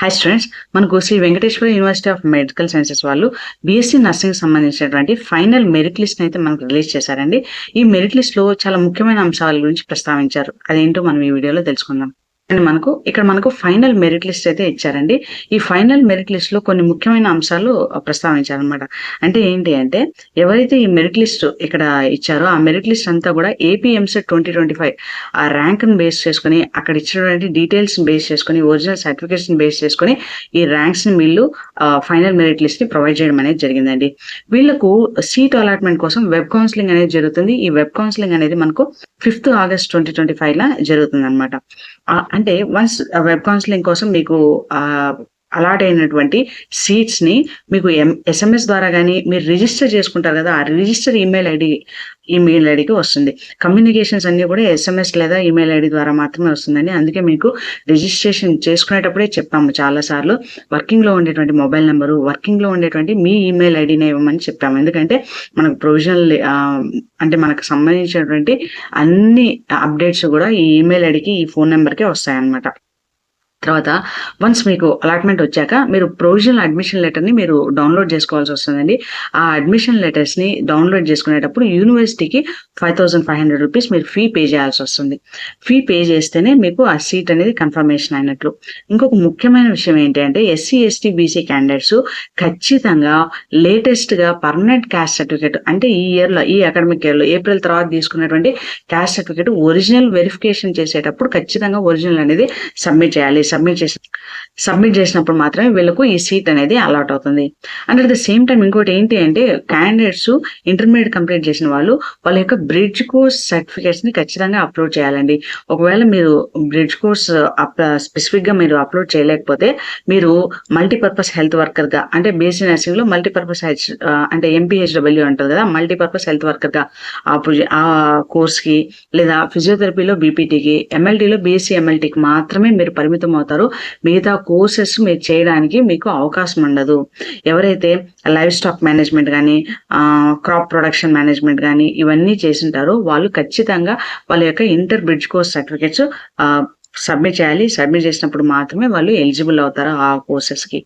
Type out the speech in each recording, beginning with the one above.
Hi students మనకు Sri Venkateswara university of medical sciences వాళ్ళు BSc nursing సంబంధించినటువంటి final merit list అయితే మనకు రిలీజ్ చేశారండి. ఈ మెరిట్ లిస్ట్లో చాలా ముఖ్యమైన అంశాల గురించి ప్రస్తావించారు. అదేంటో మనం ఈ వీడియోలో తెలుసుకుందాం. అండ్ మనకు ఇక్కడ మనకు ఫైనల్ మెరిట్ లిస్ట్ అయితే ఇచ్చారండి. ఈ ఫైనల్ మెరిట్ లిస్ట్లో కొన్ని ముఖ్యమైన అంశాలు ప్రస్తావించారు అనమాట అంటే ఏంటి అంటే ఎవరైతే ఈ మెరిట్ లిస్ట్ ఇక్కడ ఇచ్చారో ఆ మెరిట్ లిస్ట్ అంతా కూడా ఏపీఎంసెట్ ట్వంటీ ట్వంటీ ఫైవ్ ఆ ర్యాంక్ని బేస్ చేసుకుని అక్కడ ఇచ్చినటువంటి డీటెయిల్స్ బేస్ చేసుకుని ఒరిజినల్ సర్టిఫికేట్స్ బేస్ చేసుకుని ఈ ర్యాంక్స్ని వీళ్ళు ఫైనల్ మెరిట్ లిస్ట్ని ప్రొవైడ్ చేయడం అనేది జరిగిందండి. వీళ్ళకు సీట్ అలాట్మెంట్ కోసం వెబ్ కౌన్సిలింగ్ అనేది జరుగుతుంది. ఈ వెబ్ కౌన్సిలింగ్ అనేది మనకు fifth August twenty twenty five లా జరుగుతుంది అనమాట అంటే వన్స్ వెబ్ కౌన్సిలింగ్ కోసం మీకు అలాట్ అయినటువంటి సీట్స్ని మీకు ఎం ఎస్ఎంఎస్ ద్వారా కానీ మీరు రిజిస్టర్ చేసుకుంటారు కదా ఆ రిజిస్టర్ ఈమెయిల్ ఐడి ఈమెయిల్ ఐడికి వస్తుంది. కమ్యూనికేషన్స్ అన్ని కూడా ఎస్ఎంఎస్ లేదా ఈమెయిల్ ఐడి ద్వారా మాత్రమే వస్తుందని అందుకే మీకు రిజిస్ట్రేషన్ చేసుకునేటప్పుడే చెప్పాము చాలా సార్లు ఉండేటువంటి మొబైల్ నెంబరు వర్కింగ్లో ఉండేటువంటి మీ ఈమెయిల్ ఐడిని ఇవ్వమని చెప్పాము. ఎందుకంటే మనకు ప్రొవిజనల్ అంటే మనకు సంబంధించినటువంటి అన్ని అప్డేట్స్ కూడా ఈ ఈమెయిల్ ఐడికి ఈ ఫోన్ నెంబర్కే వస్తాయన్నమాట. తర్వాత వన్స్ మీకు అలాట్మెంట్ వచ్చాక మీరు ప్రొవిజనల్ అడ్మిషన్ లెటర్ని మీరు డౌన్లోడ్ చేసుకోవాల్సి వస్తుందండి. ఆ అడ్మిషన్ లెటర్స్ని డౌన్లోడ్ చేసుకునేటప్పుడు యూనివర్సిటీకి five thousand five hundred rupees మీరు ఫీ పే చేయాల్సి వస్తుంది. ఫీ పే చేస్తేనే మీకు ఆ సీట్ అనేది కన్ఫర్మేషన్ అయినట్లు. ఇంకొక ముఖ్యమైన విషయం ఏంటి అంటే ఎస్సీ ఎస్టీ బీసీ క్యాండిడేట్స్ ఖచ్చితంగా లేటెస్ట్గా పర్మనెంట్ క్యాస్ట్ సర్టిఫికేట్ అంటే ఈ ఇయర్లో ఈ అకాడమిక్ ఇయర్లో ఏప్రిల్ తర్వాత తీసుకున్నటువంటి క్యాస్ట్ సర్టిఫికేట్ ఒరిజినల్ వెరిఫికేషన్ చేసేటప్పుడు ఖచ్చితంగా ఒరిజినల్ అనేది సబ్మిట్ చేయాలి. సబ్మిట్ చేసి సబ్మిట్ చేసినప్పుడు మాత్రమే వీళ్ళకు ఈ సీట్ అనేది అలాట్ అవుతుంది. And at the same time ఇంకోటి ఏంటి అంటే క్యాండిడేట్స్ ఇంటర్మీడియట్ కంప్లీట్ చేసిన వాళ్ళు వాళ్ళ యొక్క బ్రిడ్జ్ కోర్స్ సర్టిఫికేట్స్ని ఖచ్చితంగా అప్లోడ్ చేయాలండి. ఒకవేళ మీరు బ్రిడ్జ్ కోర్స్ స్పెసిఫిక్గా మీరు అప్లోడ్ చేయలేకపోతే మీరు మల్టీపర్పస్ హెల్త్ వర్కర్గా అంటే బీఎస్సీ నర్సింగ్లో మల్టీపర్పస్ uh, అంటే ఎంపీహెచ్డబ్ల్యూ ఉంటుంది కదా మల్టీపర్పస్ హెల్త్ వర్కర్గా ఆ కోర్స్కి లేదా ఫిజియోథెరపీలో బీపీటీకి ఎంఎల్టీలో బీఎస్సీ ఎంఎల్టీకి మాత్రమే మీరు పరిమితం అవుతారు మిగతా కోర్సెస్ మీరు చేయడానికి మీకు అవకాశం ఉండదు. ఎవరైతే లైఫ్ స్టాక్ మేనేజ్మెంట్ కానీ క్రాప్ ప్రొడక్షన్ మేనేజ్మెంట్ కానీ ఇవన్నీ చేసింటారో వాళ్ళు ఖచ్చితంగా వాళ్ళ యొక్క inter bridge course certificates submit చేయాలి. సబ్మిట్ చేసినప్పుడు మాత్రమే వాళ్ళు ఎలిజిబుల్ అవుతారు ఆ కోర్సెస్కి.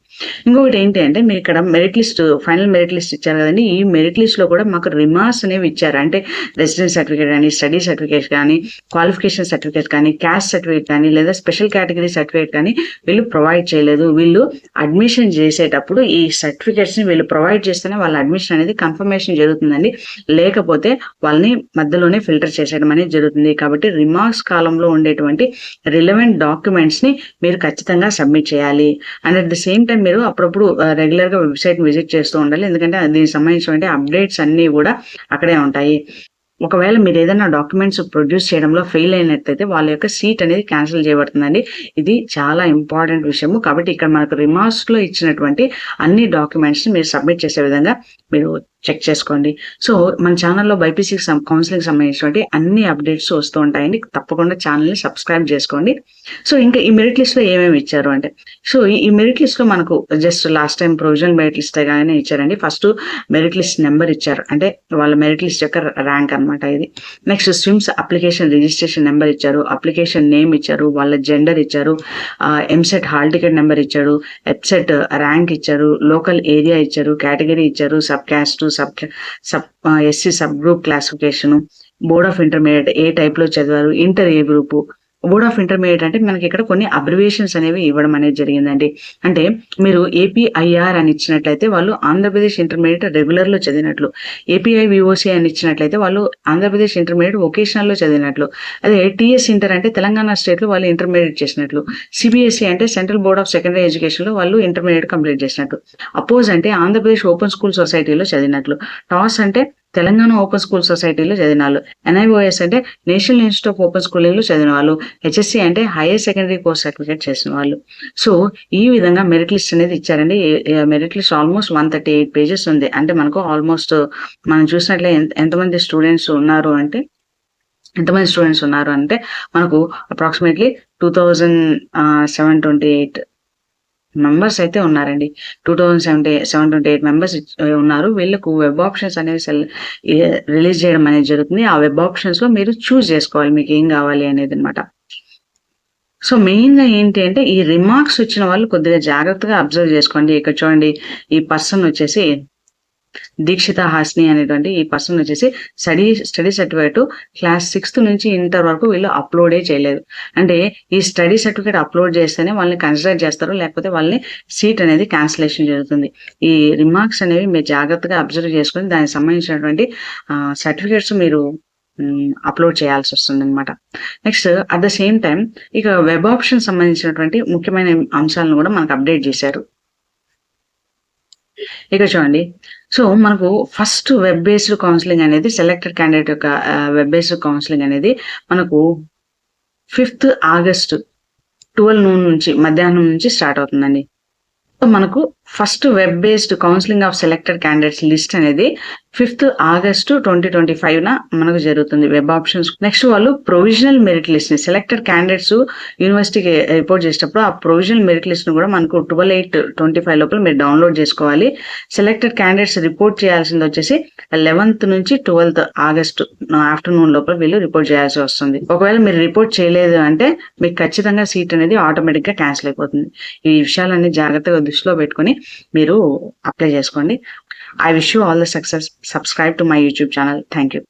ఇంకొకటి ఏంటి అంటే మీరు ఇక్కడ merit list final merit list ఇచ్చారు కదండి. ఈ మెరిట్ లిస్ట్లో కూడా మాకు రిమార్క్స్ అనేవి ఇచ్చారు. అంటే రెసిడెన్స్ సర్టిఫికేట్ కానీ స్టడీ సర్టిఫికేట్ కానీ క్వాలిఫికేషన్ సర్టిఫికేట్ కానీ క్యాస్ట్ సర్టిఫికేట్ కానీ లేదా స్పెషల్ కేటగిరీ సర్టిఫికేట్ కానీ వీళ్ళు ప్రొవైడ్ చేయలేదు. వీళ్ళు అడ్మిషన్ చేసేటప్పుడు ఈ సర్టిఫికేట్స్ని వీళ్ళు ప్రొవైడ్ చేస్తేనే వాళ్ళ అడ్మిషన్ అనేది కన్ఫర్మేషన్ జరుగుతుందండి. లేకపోతే వాళ్ళని మధ్యలోనే ఫిల్టర్ చేసేయడం అనేది జరుగుతుంది. కాబట్టి రిమార్క్స్ కాలంలో ఉండేటువంటి రిలవెంట్ డాక్యుమెంట్స్ని మీరు ఖచ్చితంగా సబ్మిట్ చేయాలి. And at the same time మీరు అప్పుడప్పుడు uh, రెగ్యులర్గా వెబ్సైట్ విజిట్ చేస్తూ ఉండాలి. ఎందుకంటే దీనికి సంబంధించినటువంటి అప్డేట్స్ అన్ని కూడా అక్కడే ఉంటాయి. ఒకవేళ మీరు ఏదైనా డాక్యుమెంట్స్ ప్రొడ్యూస్ చేయడంలో ఫెయిల్ అయినట్లయితే వాళ్ళ యొక్క సీట్ అనేది క్యాన్సిల్ చేయబడుతుందండి. ఇది చాలా ఇంపార్టెంట్ విషయము. కాబట్టి ఇక్కడ మనకు రిమార్క్స్లో ఇచ్చినటువంటి అన్ని డాక్యుమెంట్స్ని మీరు సబ్మిట్ చేసే విధంగా మీరు చెక్ చేసుకోండి. సో మన ఛానల్లో బైపీసీకి కౌన్సిలింగ్ సంబంధించినటువంటి అన్ని అప్డేట్స్ వస్తూ ఉంటాయండి. తప్పకుండా ఛానల్ని సబ్స్క్రైబ్ చేసుకోండి. సో ఇంకా ఈ మెరిట్ లిస్ట్లో ఏమేమి ఇచ్చారు అంటే సో ఈ మెరిట్ లిస్ట్లో మనకు just last time provisional merit list గానే ఇచ్చారండి. ఫస్ట్ మెరిట్ లిస్ట్ నెంబర్ ఇచ్చారు. అంటే వాళ్ళ మెరిట్ లిస్ట్ యొక్క ర్యాంక్ అనమాట ఇది. Next SVIMS application registration number ఇచ్చారు. అప్లికేషన్ నేమ్ ఇచ్చారు. వాళ్ళ జెండర్ ఇచ్చారు. ఎంసెట్ హాల్ టికెట్ నెంబర్ ఇచ్చారు. ఎప్సెట్ ర్యాంక్ ఇచ్చారు. లోకల్ ఏరియా ఇచ్చారు. కేటగిరీ ఇచ్చారు. Sub caste sub sub SC sub group classification board of intermediate ఏ టైప్లో చదివారు ఇంటర్ ఏ గ్రూపు బోర్డ్ ఆఫ్ ఇంటర్మీడియట్ అంటే మనకి ఇక్కడ కొన్ని అబ్రివేషన్స్ అనేవి ఇవ్వడం అనేది జరిగిందండి. అంటే మీరు ఏపీఐఆర్ అని ఇచ్చినట్లయితే వాళ్ళు ఆంధ్రప్రదేశ్ ఇంటర్మీడియట్ రెగ్యులర్లో చదివినట్లు ఏపీఐ విఓసి అని ఇచ్చినట్లయితే వాళ్ళు ఆంధ్రప్రదేశ్ ఇంటర్మీడియట్ వొకేషనల్లో చదివినట్లు అదే టీఎస్ ఇంటర్ అంటే తెలంగాణ స్టేట్లో వాళ్ళు ఇంటర్మీడియట్ చేసినట్లు సిబిఎస్ఈ అంటే సెంట్రల్ బోర్డ్ ఆఫ్ సెకండరీ ఎడ్యుకేషన్లో వాళ్ళు ఇంటర్మీడియట్ కంప్లీట్ చేసినట్లు. అపోజ్ అంటే ఆంధ్రప్రదేశ్ ఓపెన్ స్కూల్ సొసైటీలో చదివినట్లు. టాస్ అంటే తెలంగాణ ఓపెన్ స్కూల్ సొసైటీలో చదివిన వాళ్ళు ఎన్ఐఓఎస్ అంటే నేషనల్ ఇన్స్టిట్యూట్ ఆఫ్ ఓపెన్ స్కూలింగ్లో చదివిన వాళ్ళు హెచ్ఎస్సి అంటే హైయర్ సెకండరీ కోర్స్ సర్టిఫికేట్ చేసిన వాళ్ళు సో ఈ విధంగా మెరిట్ లిస్ట్ అనేది ఇచ్చారండి. Merit list almost one thirty eight pages ఉంది. అంటే మనకు ఆల్మోస్ట్ మనం చూసినట్లే ఎంతమంది స్టూడెంట్స్ ఉన్నారు అంటే ఎంతమంది స్టూడెంట్స్ ఉన్నారు అంటే మనకు approximately two thousand seven twenty eight members అయితే ఉన్నారండి. Two thousand seventy seven twenty eight members ఉన్నారు. వీళ్ళకు వెబ్ ఆప్షన్స్ అనేవి సెల్ రిలీజ్ చేయడం అనేది జరుగుతుంది. ఆ వెబ్ ఆప్షన్స్లో మీరు చూస్ చేసుకోవాలి మీకు ఏం కావాలి అనేది అనమాట సో మెయిన్‌గా ఏంటి అంటే, ఈ రిమార్క్స్ వచ్చిన వాళ్ళు కొద్దిగా జాగ్రత్తగా అబ్జర్వ్ చేసుకోండి. ఇక్కడ చూడండి ఈ పర్సన్ వచ్చేసి దీక్షిత హాసిని అనేటువంటి ఈ పర్సన్ వచ్చేసి study study certificate class sixth నుంచి ఇంటర్ వరకు వీళ్ళు అప్లోడే చేయలేదు. అంటే ఈ స్టడీ సర్టిఫికేట్ అప్లోడ్ చేస్తేనే వాళ్ళని కన్సిడర్ చేస్తారు. లేకపోతే వాళ్ళని సీట్ అనేది క్యాన్సిలేషన్ జరుగుతుంది. ఈ రిమార్క్స్ అనేవి మీరు జాగ్రత్తగా అబ్జర్వ్ చేసుకొని దానికి సంబంధించినటువంటి సర్టిఫికేట్స్ మీరు అప్లోడ్ చేయాల్సి వస్తుందనమాట. Next at the same time ఇక వెబ్ ఆప్షన్ సంబంధించినటువంటి ముఖ్యమైన అంశాలను కూడా మనకు అప్డేట్ చేశారు. ఇక్కడ చూడండి. సో, మనకు ఫస్ట్ వెబ్ బేస్డ్ కౌన్సిలింగ్ అనేది సెలెక్టెడ్ క్యాండిడేట్ యొక్క వెబ్ బేస్డ్ కౌన్సిలింగ్ అనేది మనకు ఫిఫ్త్ ఆగస్ట్ 12 నూన్ నుంచి మధ్యాహ్నం నుంచి స్టార్ట్ అవుతుందండి. సో, మనకు first web based counselling of selected candidates list అనేది ఫిఫ్త్ ఆగస్టు 2025న మనకు జరుగుతుంది. వెబ్ ఆప్షన్స్ నెక్స్ట్ వాళ్ళు ప్రొవిజనల్ మెరిట్ లిస్ట్‌ని సెలెక్టెడ్ క్యాండిడేట్స్ యూనివర్సిటీకి రిపోర్ట్ చేసేటప్పుడు ఆ ప్రొవిజనల్ మెరిట్ లిస్ట్‌ని కూడా మనకు 12/8/25 లోపల మీరు డౌన్‌లోడ్ చేసుకోవాలి. సెలెక్టెడ్ క్యాండిడేట్స్ రిపోర్ట్ చేయాల్సింది వచ్చేసి 11థ్ నుంచి 12థ్ ఆగస్ట్ ఆఫ్టర్‌నూన్ లోపల వీళ్ళు రిపోర్ట్ చేయాల్సి వస్తుంది. ఒకవేళ మీరు రిపోర్ట్ చేయలేదు అంటే మీకు ఖచ్చితంగా సీట్ అనేది ఆటోమేటిక్‌గా క్యాన్సిల్ అయిపోతుంది. ఈ విషయాలన్నీ జాగ్రత్తగా దృష్టిలో పెట్టుకొని మీరు అప్లై చేసుకోండి. I wish you all the success. Subscribe to my YouTube channel. Thank you.